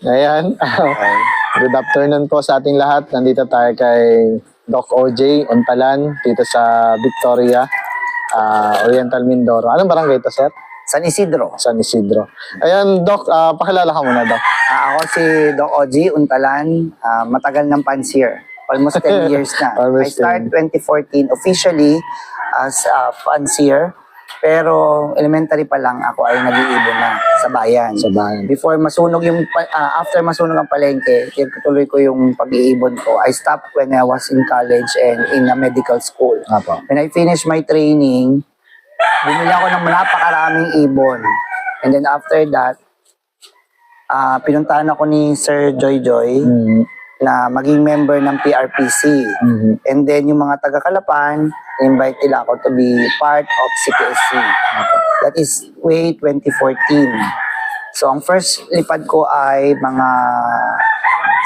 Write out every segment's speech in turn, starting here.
Ayan. Good afternoon po sa ating lahat. Nandito tayo kay Doc OJ Untalan dito sa Victoria, ah, Oriental Mindoro. Anong barangay ito, sir? San Isidro. San Isidro. Ayan, Doc, ah, pakilala ka muna, Doc. Ah, ako si Doc Oji Untalan, ah, matagal ng pansier. Almost 10 years na. I started 2014 officially as a fancier. Pero elementary pa lang ako ay nag-iibon na sa bayan. Sa bayan. Before masunog yung, ah, after masunog ang palengke, tuloy ko yung pag-iibon ko. I stopped when I was in college and in a medical school. Apo. When I finished my training, bumili ako ng napakaraming ibon. And then after that, ah pinuntahan ako ni Sir Joy Joy Mm, na maging member ng PRPC. mhm. And then yung mga taga-Kalapan, invite nila ako to be part of CPSC. That is way 2014. So ang first lipad ko ay mga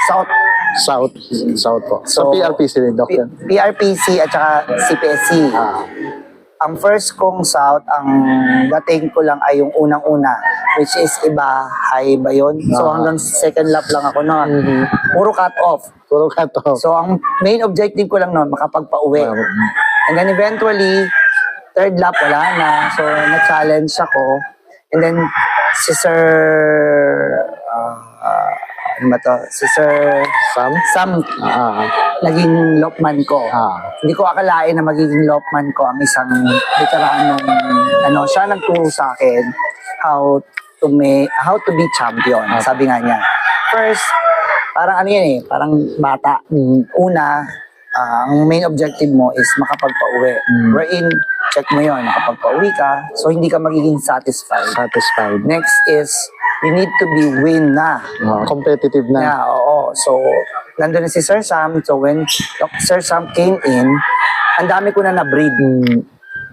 South South. South po. Sa So, PRPC rin, Doc. P-. PRPC at saka CPSC. Ah, ang first kong South, ang dating ko lang ay yung unang-una, which is iba, high ba yun? So Ah. hanggang second lap lang ako noon. Mhm. Puro cut off. puro ka to. So ang main objective ko lang noon, makapagpa-uwi. And then eventually, third lap wala na. So na-challenge ako. And then si Sir, ah, ano ba to? Si Sir Sam? Sam, Ah, ah, naging lopman ko. ah. Hindi ko akalain na magiging lopman ko ang isang veteranong ano, siya nagturo sa akin how to make, how to be champion. Sabi nga niya. First, parang ano yan eh, parang bata. Mhm. Una, ah, ang main objective mo is makapagpa-uwi. Mm. Wherein, check mo yon nakapagpa-uwi ka, so hindi ka magiging satisfied. Satisfied. Next is, you need to be win na. Ah, competitive na. Yeah, oo. So, nandun na si Sir Sam. So, when Sir Sam came in, ang dami ko na na-breed. Mm,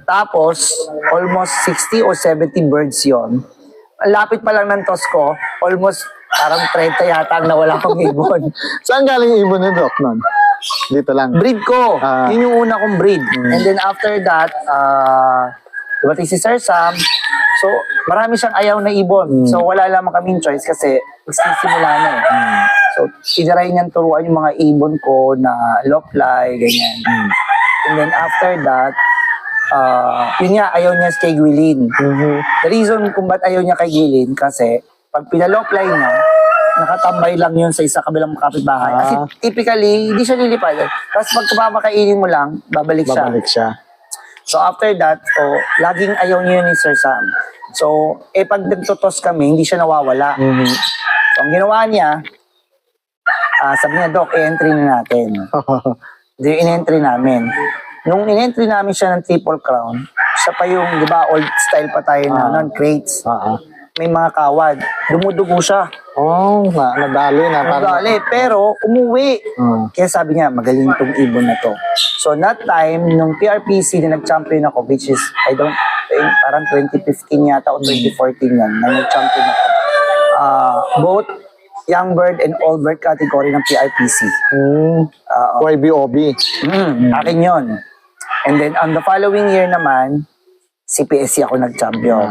Tapos, almost 60 or 70 birds yon. Ang lapit pa lang ng toss ko, almost parang 30 yata ang nawala kong ibon. Saan galing yung ibon ni Doc nun? Dito lang. breed ko. Ah. Yun yung una kong breed. And then after that, uh, dumating si Sir Sam. So, marami siyang ayaw na ibon. So, wala lamang kaming choice kasi magsisimula na eh. So, sinaray niyang turuan yung mga ibon ko na lopfly, ganyan. And then after that, uh, yun nga, ayaw niya kay Gwilin. Mhm. The reason kung ba't ayaw niya kay Gwilin, kasi pag pinalopfly niya, nakatambay lang yun sa isa kabilang kapitbahay. Kasi Ah. typically, hindi siya lilipad. Tapos pag kumamakainin mo lang, babalik siya. Babalik siya. So after that, so, laging ayaw niya ni Sir Sam. So, eh pag nagtotos kami, hindi siya nawawala. Mhm. So ang ginawa niya, ah sabi niya, Doc, i-entry na natin. Di in-entry namin. Nung in-entry namin siya ng Triple Crown, siya pa yung, di ba, old style pa tayo na, nun, crates. Ah. May mga kawad. Dumudugo siya. Oh, na, nadali na. parang- Nagali, pero umuwi. Ah. Kaya sabi niya, magaling tong ibon na to. So that time, nung PRPC na nag-champion ako, which is, I don't parang 2015 yata o 2014 yan, na nag-champion ako. Ah, both young bird and old bird category ng PRPC. Mm, Ah, YBOB. mm, akin yun. And then, on the following year naman, CPSC ako nag-champion.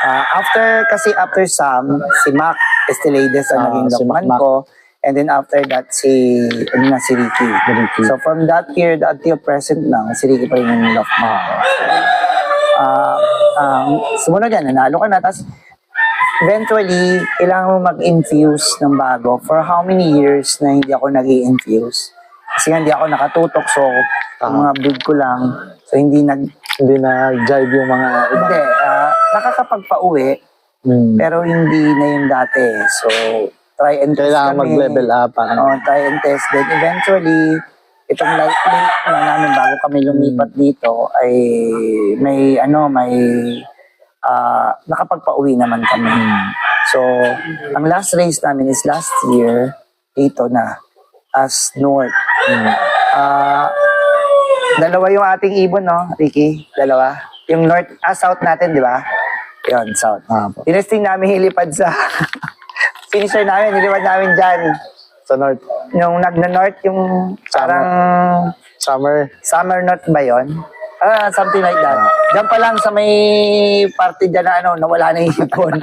Ah, after, kasi after Sam, si Mac Estelides ang Ah, naging si Mac. ko. And then after that, si, ano na, si Ricky. Ricky. So from that period until present now, si Ricky pa rin yung lokman ko. Ah, um, sumunod yan, nanalo ka na. Tapos, eventually, kailangan mo mag-infuse ng bago. For how many years na hindi ako nag infuse Kasi hindi ako nakatutok. So, yung mga breed ko lang. So, hindi nag... Hindi na jive yung mga. Hindi, ah, nakakapagpa-uwi. Mm. Pero hindi na yung dati. So, try and test Kailangan kami. mag-level up. Parang, Oo, try and test. Then eventually, itong light late na namin bago kami lumipat dito ay may ano, may ah nakapagpa-uwi naman kami. So, ang last race namin is last year dito na as North. Ah, dalawa yung ating ibon, no, Ricky? Dalawa. Yung North, ah, South natin, di ba? Yun, South. Ah. Tinesting namin hilipad sa finisher namin, nilipad namin dyan. Sa North. Yung nagna-north, yung parang Summer. summer north ba yon? Ah, something like that. Diyan pa lang sa may party dyan na ano, nawala na yung hipon.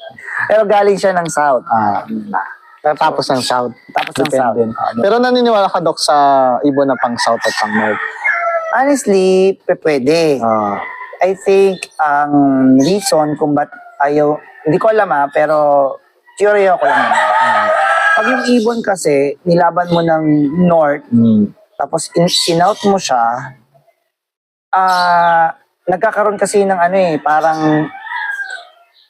Pero galing siya ng South. Ah, tapos ng south. Tapos ng South. Depende. Ah, Pero naniniwala ka, Dok, sa ibon na pang south at pang north? Honestly, pe- pwede. Ah, I think ang reason kung ba't ayaw, hindi ko alam ah, pero theory ko lang naman. ah, Pag yung ibon kasi, nilaban mo ng north, mm, tapos in, sinout mo siya, ah, nagkakaroon kasi ng ano eh, parang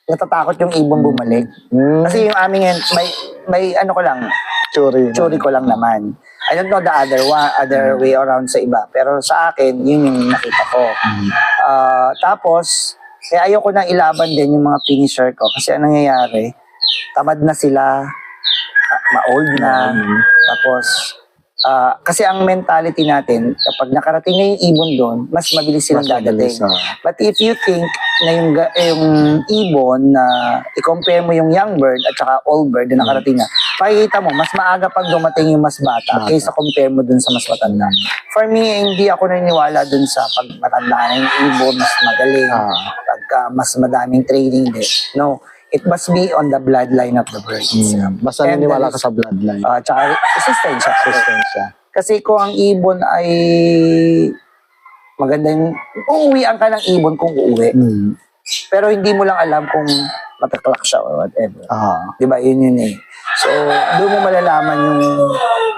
natatakot yung ibon bumalik. mm, Kasi yung aming, may, may ano ko lang, Churi. theory ko lang naman. I don't know the other one, other way around sa iba. Pero sa akin, yun yung nakita ko. Mm. Ah, tapos, kaya ayoko nang ilaban din yung mga finisher ko. Kasi anong nangyayari, tamad na sila, ma-old na, tapos, ah, kasi ang mentality natin, kapag nakarating na yung ibon doon, mas mabilis silang Mas mabilis, dadating. ah. But if you think na yung, yung ibon na i-compare mo yung young bird at saka old bird na nakarating na, makikita mo, mas maaga pag dumating yung mas bata Bata. kaysa compare mo dun sa mas matanda. For me, hindi ako naniniwala dun sa pag matanda na yung ibon, mas magaling, Ah. pagka mas madaming training din. No, it must be on the bloodline of the bird. Mm. Basta And naniniwala ka sa bloodline. Uh, tsaka resistensya. Resistensya. Kasi kung ang ibon ay maganda yung, uuwian ka ng ibon kung uuwi. Mm. Pero hindi mo lang alam kung mataklak siya or whatever. Ah. Di ba? Yun yun eh. So, doon mo malalaman yung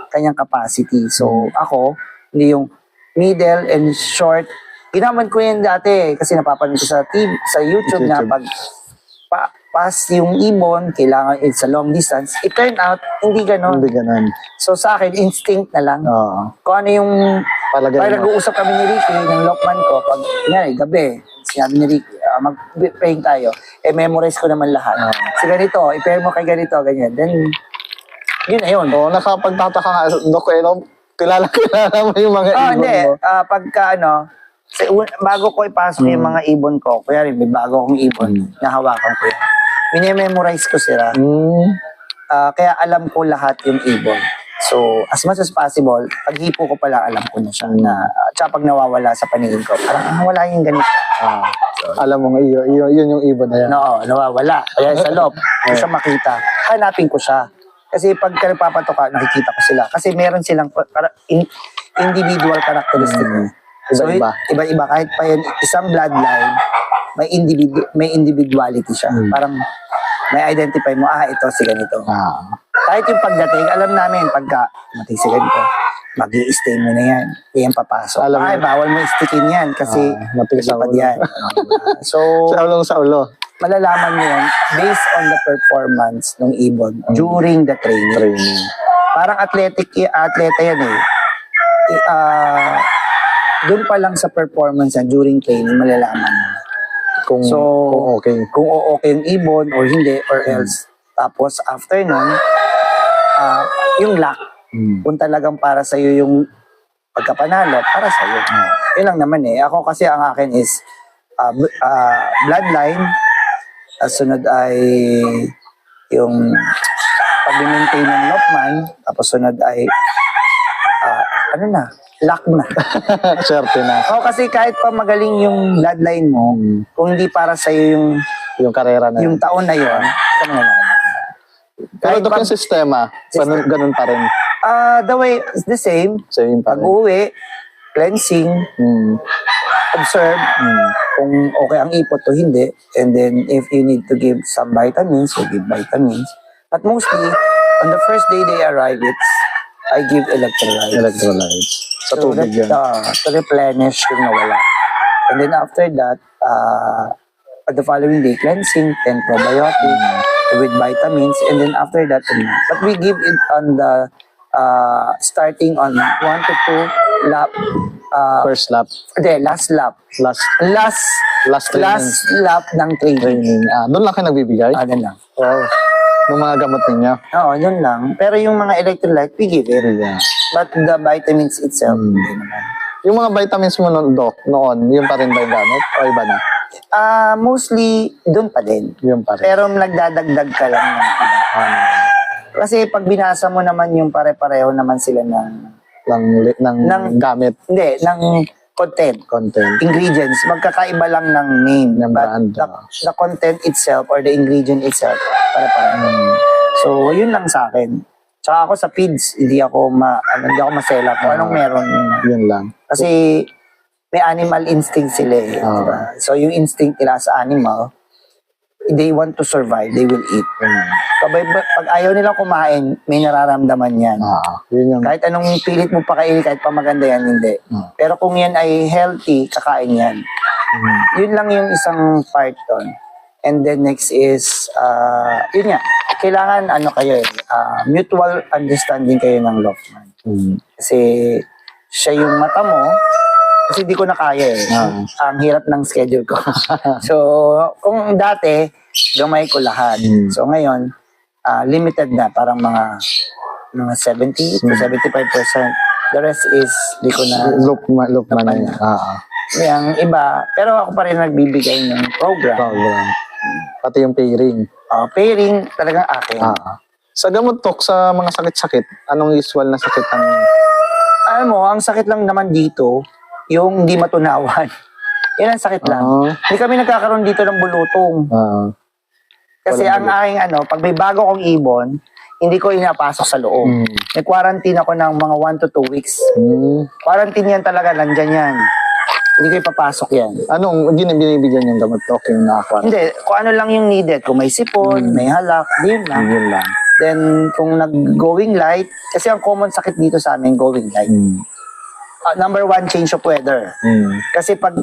kanyang capacity. So, ako, hindi yung middle and short. Ginaman ko yan dati eh, kasi napapanood ko sa TV, sa YouTube, na YouTube. pag pa, pass yung ibon, kailangan it's a long distance. It turned out, hindi ganon. Hindi ganun. So, sa akin, instinct na lang. Ah. Kung ano yung Palagay mo. nag-uusap kami ni Ricky, ng Lokman ko, pag, nga gabi, sinabi ni Ricky, ah, mag-praying tayo, eh, memorize ko naman lahat. Ah. Si ganito, i-pair mo kay ganito, ganyan. Then, yun na yun. Oo, nakapagtataka nga, Dok, eh, no? kilala, kilala mo yung mga Oh, ibon hindi. mo. Ah, pagka ano, sa, un- bago ko ipasok yung mga ibon ko, kuya rin, may bago akong ibon, Mm. na hawakan ko yan. Minememorize ko sila. Mm. Ah, kaya alam ko lahat yung ibon. So, as much as possible, pag hipo ko pala, alam ko na siya. Na, saka pag nawawala sa paningin ko, parang ah, wala yung ganito. Ah. Alam mo nga, yun, yun, yun yung ibon na yan. No, nawawala. Kaya sa loob, hindi siya makita. Hanapin ko siya. Kasi pag nagpapato ka, nakikita ko sila. Kasi meron silang pa- para- in- individual characteristic. Mm. So, Iba-iba. iba-iba. Kahit pa yan, isang bloodline, may, individu- may individuality siya. Mm. Parang may identify mo, ah, ito si ganito. Ah. Kahit yung pagdating, alam namin, pagka matay si ganito, mag stay mo na yan. Yan papasok. Alam Ay, mo. bawal mo istikin yan kasi Ah, matigas ulo. yan. so, Sa ulong sa ulo. malalaman mo yan based on the performance ng ibon during the training. Training. Parang athletic, atleta yan eh. I- ah, doon pa lang sa performance yan during training, malalaman. Kung, So, kung okay. Kung okay yung ibon or hindi or else. Tapos after nun, ah, yung luck, Mm. kung talagang para sa'yo yung pagkapanalo, para sa'yo. Yun lang naman eh. Ako kasi ang akin is b- ah, bloodline. At sunod ay yung pag-maintain ng Lokman. Tapos sunod ay ano na, luck na. Swerte na. Oo, kasi kahit pa magaling yung bloodline mo, Mm. kung hindi para sa'yo yung, Yung karera na yung yun. taon na yun, mo na. Pero kahit Dok, pag- yung sistema, ganun, ganun pa rin. Ah, the way is the same. Same pa rin. Pag-uwi, cleansing, Mm. observe Mm. kung okay ang ipot o hindi. And then, if you need to give some vitamins, you give vitamins. But mostly, on the first day they arrive, it's, I give electrolytes. Electrolytes. Sa So tubig yan. uh, to replenish yung nawala. And then after that, uh, the following day, cleansing, then probiotic with vitamins. And then after that, um, but we give it on the, uh, starting on one to two lap, uh, First lap. hindi, last lap. Last Last, last training. last lap ng training. training. Ah, doon lang kayo nagbibigay? Ano lang. Wow. Ng mga gamot ninyo? Oo, yun lang. Pero yung mga electrolyte, we give it. Yeah. But the vitamins itself, Mm. hindi naman. Yung mga vitamins mo noon, Doc, noon, yun pa rin ba yung gamit? O iba na? Ah, mostly, doon pa din. Yun pa rin. Pero nagdadagdag ka lang ng iba. Ah, Kasi pag binasa mo naman yung pare-pareho naman sila ng, ng, ng, Ng- gamit. hindi, ng content. Content. Ingredients, magkakaiba lang ng name. Ng but brand, the, ah. the content itself or the ingredient itself, para-para. Mm. So, yun lang sa akin. Tsaka ako sa feeds, hindi ako ma, ano, hindi ako masela kung anong meron. Yun lang. Kasi may animal instinct sila eh. Ah. diba? So, yung instinct nila sa animal, they want to survive, they will eat. Mm. Kabay, pag ayaw nilang kumain, may nararamdaman yan. Ah, yun yung... Kahit anong pilit mo pakainin, kahit pa maganda yan, hindi. Ah. Pero kung yan ay healthy, kakain yan. Mm. Yun lang yung isang part doon. And then next is, uh, yun nga, kailangan ano kayo eh, uh, mutual understanding kayo ng Lockman. Mm. Kasi siya yung mata mo, kasi di ko na kaya eh. Ah. Ang hirap ng schedule ko. so, kung dati, gamay ko lahat. Mm. So ngayon, ah, limited na, parang mga mga 70 to 75%. The rest is, di ko na, Loop, ma- loop man Loop yun. Ah, yung iba, pero ako pa rin nagbibigay ng program. program. Pati yung pairing. Uh, pairing, talagang akin. Ah. Sa gamot tok, sa mga sakit-sakit, anong usual na sakit ang... Alam mo, ang sakit lang naman dito, yung hindi matunawan. Yan ang sakit lang. Ah. Hindi kami nagkakaroon dito ng bulutong. Ah. Kasi Walang ang aking ano, pag may bago kong ibon, hindi ko inapasok sa loob. Mm. May quarantine ako ng mga 1 to 2 weeks. Mm. Quarantine yan talaga, nandyan yan. Hindi ko ipapasok yan. Anong hindi na binibigyan yung gamot tok yung nakakuha? Hindi, kung ano lang yung needed. Kung may sipon, may halak, yun lang. Yun lang. Then, kung nag-going light, kasi ang common sakit dito sa amin, going light. Mm. Ah, number one, change of weather. Mm. Kasi pag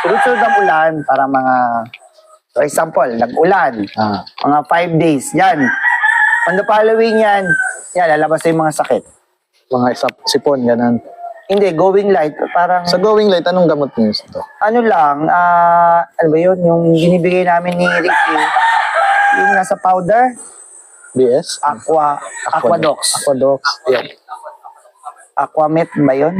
sunod-sunod ang ulan, para mga, for example, nag-ulan, Ah. mga five days, yan. On the following yan, yan, lalabas na yung mga sakit. Mga isap, sipon, ganun. Hindi, going light, parang, Sa going light, anong gamot niyo ito? ano lang, ah, ano ba yun, yung binibigay namin ni Ricky, yung nasa powder, BS? aqua, aquadox. Aquadox. Yan. Aquamet ba yun?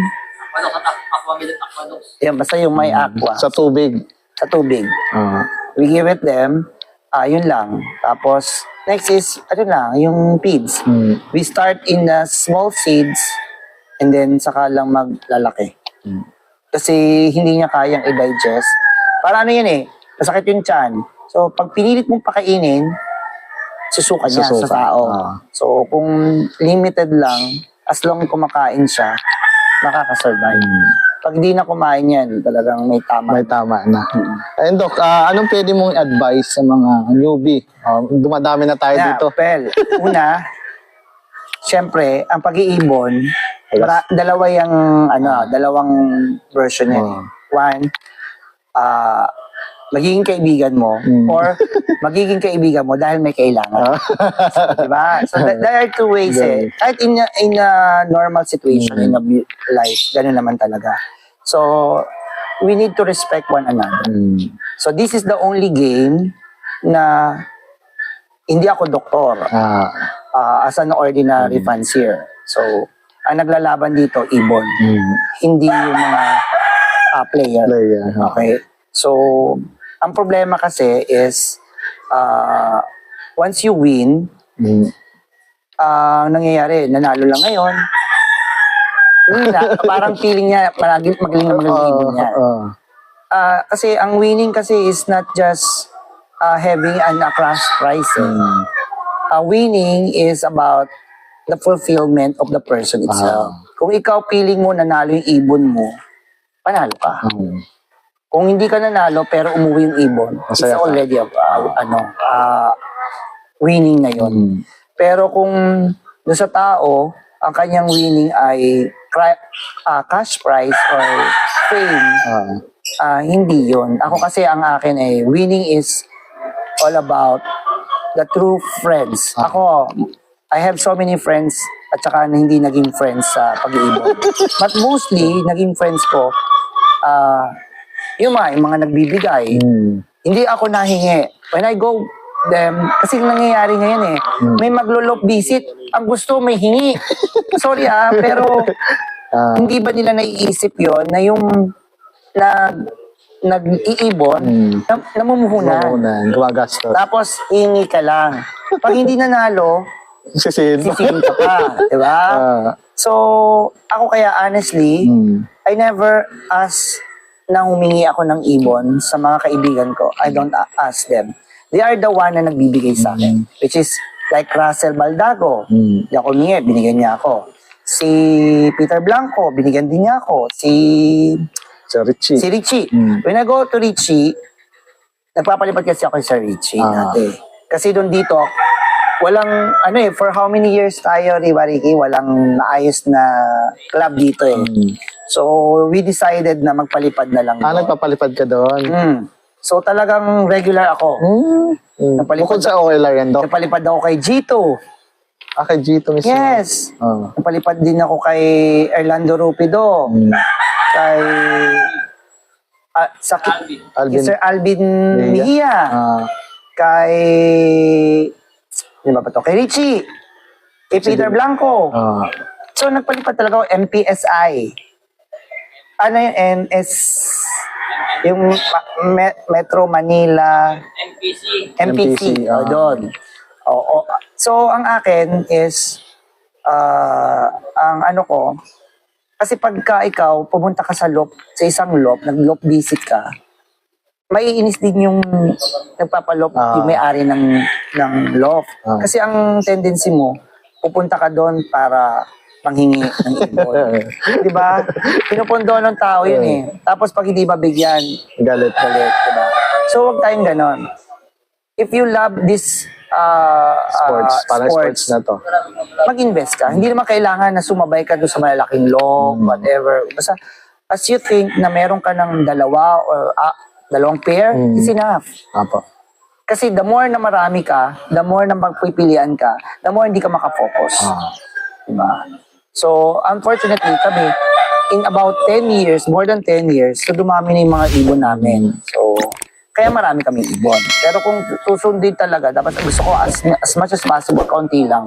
Yan, basta yung may aqua Sa tubig. sa tubig. Ah. We give it them, ah, yun lang. Tapos, next is, ano lang, yung feeds. Mm. We start in the small seeds and then saka lang maglalaki. Mm. Kasi hindi niya kayang i-digest. Para ano yan eh, masakit yung tiyan. So, pag pinilit mong pakainin, susuka niya Susuka. sa tao. Ah. So, kung limited lang, as long kumakain siya, nakakasurvive. Mm. Pag di na kumain yan, talagang may tama. May tama na. Ayun, Dok, ah, anong pwede mong advice sa mga newbie? Ah, dumadami na tayo Yeah, dito. Well, una, syempre, ang pag-iibon, para, dalawa yung, ano, dalawang version yan. eh. One, ah, magiging kaibigan mo Mm. or magiging kaibigan mo dahil may kailangan. diba? So, th- there are two ways eh. Kahit in a, in a normal situation, in a life, ganun naman talaga. So, we need to respect one another. Mm. So, this is the only game na hindi ako doktor Ah. uh, as an ordinary fancier. So, ang naglalaban dito, ibon. Mm. Hindi yung mga uh, player. Player. ah. Okay? So, ang problema kasi is, uh, once you win, Mm. ang nangyayari, nanalo lang ngayon, na, parang feeling niya, magaling magaling magaling ibon niya. Ah. Ah, kasi ang winning kasi is not just uh, having an a class prize. eh. Mm. Uh, winning is about the fulfillment of the person itself. Kung ikaw feeling mo nanalo yung ibon mo, panalo ka. Mm. Kung hindi ka nanalo pero umuwi yung ibon, it's Masaya ka. already a, uh, ano, uh, winning na yon. Mm. Pero kung doon sa tao, ang kanyang winning ay cri- uh, cash prize or fame, Ah. Ah, hindi yon. Ako kasi ang akin ay winning is all about the true friends. Ako, I have so many friends at saka na hindi naging friends sa pag-iibon. But mostly, naging friends ko, ah, yung mga, yung mga nagbibigay. Mm. Hindi ako nahingi. When I go them, kasi nangyayari ngayon eh, may maglo-lop visit. Ang gusto may hingi. Sorry ah, pero Ah. hindi ba nila naiisip yon na yung nag nag-iibon, Mm. na, namumuhunan. Mamunan, gumagastos. Tapos, hingi ka lang. Pag hindi nanalo, Sisin. sisingin ka pa. Di ba? Ah. So, ako kaya honestly, Mm. I never ask na humingi ako ng ibon sa mga kaibigan ko. I don't ask them. They are the one na nagbibigay sa akin. Which is like Russell Baldago. Mm. Hindi ako humingi, binigyan niya ako. Si Peter Blanco, binigyan din niya ako. Si, Sir Richie. si Richie. Mm. When I go to Richie, nagpapalipat kasi ako sa Richie Ah. dati. Kasi doon dito, walang, ano eh, for how many years tayo, Riwariki, walang naayos na club dito eh. Mm. So, we decided na magpalipad na lang. Ah, doon. nagpapalipad ka doon. Mm. So, talagang regular ako. Mm. Mm. Napalipad Bukod sa OLR yan, Doc. Napalipad ako kay Gito. Ah, kay Gito mismo. Yes. Ah. Napalipad din ako kay Orlando Rupido. Mm. Kay... ah, sa, Alvin. kay Sir Alvin. Mejia. Ah. Kay... Di ba ba to? Kay Richie. Kay Peter Blanco. Ah. So, nagpalipad talaga ako MPSI. Ano yung NS... Yung Ma- Me- Metro Manila... MPC. MPC. MPC, oh, ah. doon. Oo. So, ang akin is... ah, ang ano ko... Kasi pagka ikaw, pumunta ka sa loop, sa isang loop, nag-loop visit ka, maiinis din yung nagpapalop, Ah. yung may-ari ng, ng loft. Ah. Kasi ang tendency mo, pupunta ka doon para panghingi ng ibon. di ba? Pinupundo ng tao yun eh. Tapos pag hindi mabigyan, Galit. galit. Di ba? So, huwag tayong ganon. If you love this uh, Sports. uh, Parang sports na to. mag-invest ka. Hindi naman kailangan na sumabay ka doon sa malalaking log, whatever. Basta, as you think na meron ka ng dalawa or ah, dalawang pair, Mm. is enough. Apo. Kasi the more na marami ka, the more na magpipilian ka, the more hindi ka makafocus. Ah. Diba? So, unfortunately, kami, in about 10 years, more than 10 years, so dumami na yung mga ibon namin. So, kaya marami kami ibon. Pero kung susundin talaga, dapat gusto ko as, as much as possible, kaunti lang.